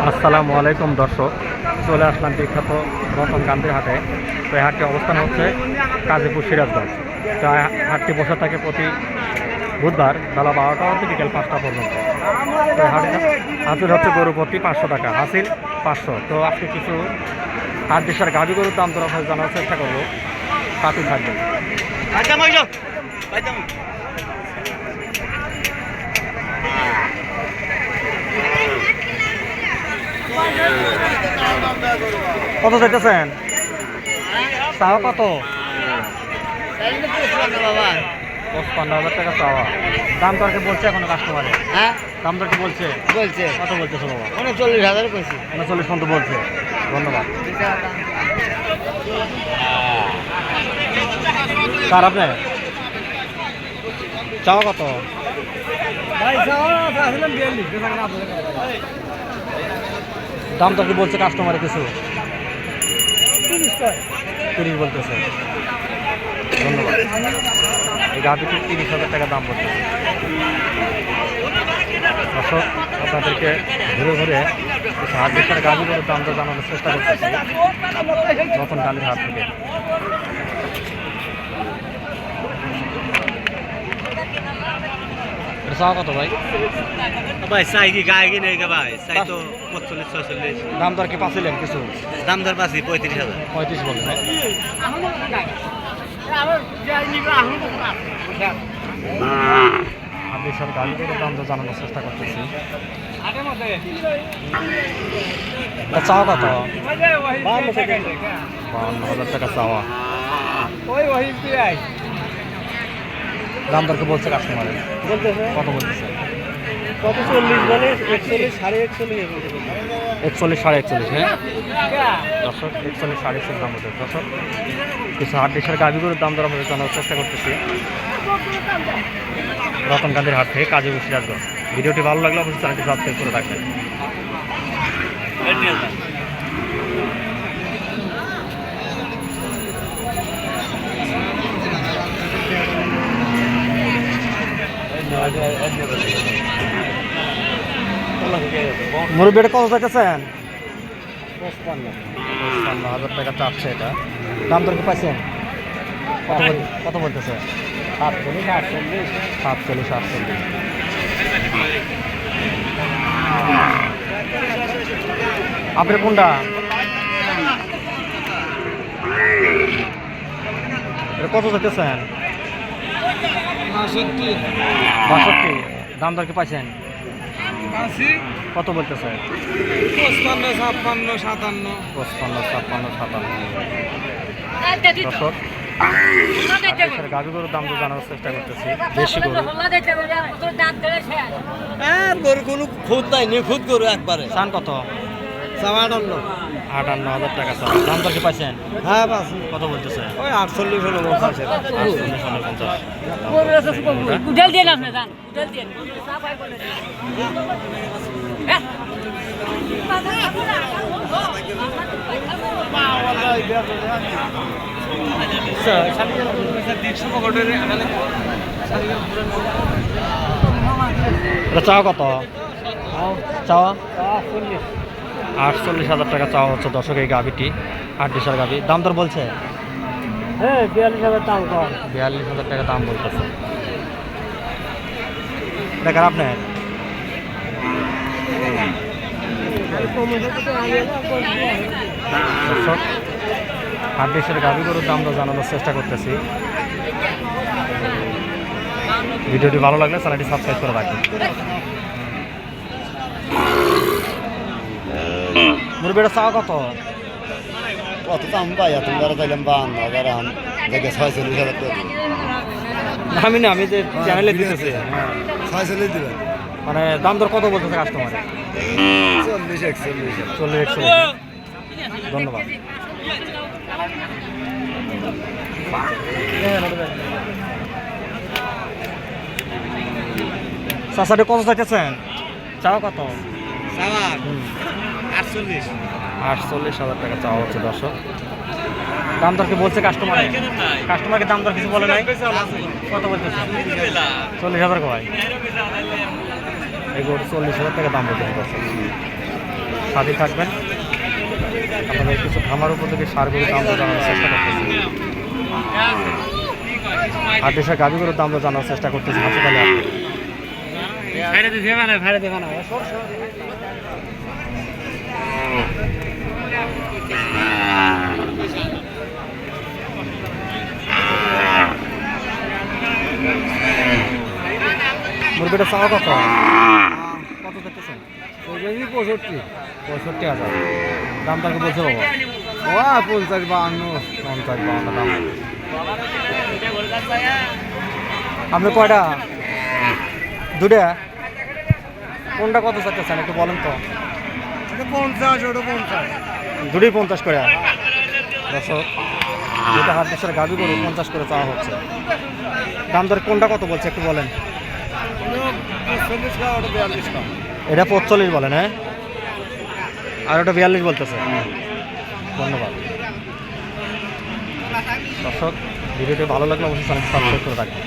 আসসালামু আলাইকুম দর্শক। চলে আসলাম বিখ্যাত রতন গান্ধীর হাটে। তো এই হাটটি অবস্থান হচ্ছে কাজীপুর সিরাজগঞ্জ। তো হাটটি বসে থাকে প্রতি বুধবার বেলা বারোটা হতে বিকেল পাঁচটা পর্যন্ত। তো এই হাটে হাসিল হচ্ছে গরু প্রতি পাঁচশো টাকা হাসিল পাঁচশো। তো আজকে কিছু হাট দেশের গাভী গরুর দাম দর আপনাদের জানার চেষ্টা করব। সাথে থাকবেন। কত চাইতেছেন? চাওয়া কত? হাজার টাকা চাওয়া। দাম বলছে এখনও কাস্টমারে হ্যাঁ? দাম বলছে? বলছে। কত বলতেছে বাবা উনচল্লিশ হাজার কইছি। উনচল্লিশ পর্যন্ত বলছে। ধন্যবাদ। কার আপনি? চাওয়া কত? দাম দরকে বলছে কাস্টমারে কিছু? তিরিশ বলতেছে। ধন্যবাদ। এই গাভিটি তিরিশ হাজার টাকা দাম বলতেছে দর্শক, আপনাদেরকে ঘুরে ঘুরে কিছু হাট বিস্তার গাভি করে দামটা জানানোর চেষ্টা করতেছি। নতুন গান্ধীর হাট থেকে। এটা চাওয়া কত ভাই? ভাই চাই কি গায়ে কি নেই ভাই? চাই তো পঁচল্লিশ ছয়চল্লিশ। দাম দর কি পাচ্ছিলেন কিছু? দাম দর পাচ্ছি পঁয়ত্রিশ হাজার। পঁয়ত্রিশ বলবেন আমি সব গাড়ি করে দাম তো জানানোর চেষ্টা করতেছি। চাওয়া কত? হাজার টাকা চাওয়া। দাম দরকে বলছে কাস্টমারে কত বলতেছে? কত চল্লিশ বলে একচল্লিশ সাড়ে একচল্লিশ একচল্লিশ সাড়ে একচল্লিশ হ্যাঁ? দর্শক, একচল্লিশ সাড়ে একচল্লিশ দাম হচ্ছে দর্শক, কিছু হাট দেশের গাভিগুলোর দাম দর আমাদের জানার চেষ্টা করতেছি। রতন গান্ধীর হাট থেকে কাজী সিরাজগঞ্জ ভিডিওটি ভালো লাগলে অবশ্যই চ্যানেলটি সাবস্ক্রাইব করে রাখবেন। মুরব্বী এটা কত চাইতেছেন? পঁচপান্ন। হাজার টাকা চাচ্ছে এটা। দাম দর কি পাইছেন? কত বল- কত বলতেছে? সাতচল্লিশ আটচল্লিশ। সাতচল্লিশ আটচল্লিশ। আপনার কোনটা? কত চাইতেছেন? বাষট্টি। দাম দর কি পাইছেন? কত বলতেছে? পঁচপান্ন ছাপ্পান্ন সাতান্ন। পঁচপান্ন ছাপ্পান্ন সাতান্ন। দর্শক গাভি গরুর দাম তো জানার চেষ্টা করতেছি। দেশি গরু। হ্যাঁ গরু কোনো খুদ নাই নিখুঁত গরু একবারে। চান কত? চাওয়াটান্ন আটান্ন। হাজার টাকা চান দাম দর কি পাইছেন? হ্যাঁ পাচ্ছি কত বলতেছে? ওই আটচল্লিশ হলো পঞ্চাশ। আটচল্লিশ দিয়ে আপনি যান উঠাল দিয়ে। চাওয়া কত? চাওয়া। আটচল্লিশ হাজার টাকা চাওয়া হচ্ছে দর্শক এই গাভিটি আট ডিসার গাভি। দাম দর বলছে? হ্যাঁ বিয়াল্লিশ হাজার দাম কম বিয়াল্লিশ হাজার টাকা দাম বলতেছে। দেখেন আপনার দর্শক আট গরুর দাম দর জানানোর চেষ্টা করতেছি। ভিডিওটি ভালো লাগলে চ্যানেলটি সাবস্ক্রাইব করে রাখুন মুরগিটা চাওয়া কত? কত দাম পাই? তুমি যারা চাইলাম বান্ন হাজার আম দেখে ছয়চল্লিশ হাজার টাকা আমি না আমি যে চ্যানেলে দিতেছি। ছয়চল্লিশ দিবেন। মানে দাম দর কত বলতেছে কাস্টমারে চল্লিশ একচল্লিশ। চল্লিশ একশো ধন্যবাদ। চাষাটা কত চাইতেছেন? চাও কত? চাওয়ার হুম, আটচল্লিশ। হাজার টাকা চাওয়া হচ্ছে দর্শক। দাম দর কি বলছে কাস্টমারে কাস্টমারকে দাম দর কিছু বলে নাই? কত বলতেছে? চল্লিশ হাজার কয়? এই গরু চল্লিশ হাজার টাকা দাম বলতেছে দর্শক। সাথে থাকবেন। আপনাদের কিছু খামার উপযোগী সারগুলোর দাম জানানোর চেষ্টা করতেছি। আর দেশের গাভিগুলোর দাম জানার চেষ্টা করতেছি। হাসপাতালে আপনি মুরগিটা চাওয়া কত? কত দেখতেছেন? পঁয়ষট্টি পঁয়ষট্টি হাজার। দাম তাকে বলছে বাবা। ও পঞ্চাশ বাহান্ন পঞ্চাশ বাহান্ন দাম। আপনি কয়টা? দুটা? কোনটা কত চাচ্ছেন একটু বলেন তো। পঞ্চাশ ওটা পঞ্চাশ। দুটোই পঞ্চাশ করে। দর্শক যেটা হাত দেশের গাবি গরু পঞ্চাশ করে চাওয়া হচ্ছে। দাম দর কোনটা কত বলছে একটু বলেন। এটা পঁচল্লিশ বলেন হ্যাঁ? আর ওটা বিয়াল্লিশ বলতেছে। ধন্যবাদ। দর্শক ভিডিওটি ভালো লাগলে অবশ্যই সাবস্ক্রাইব করে রাখবেন।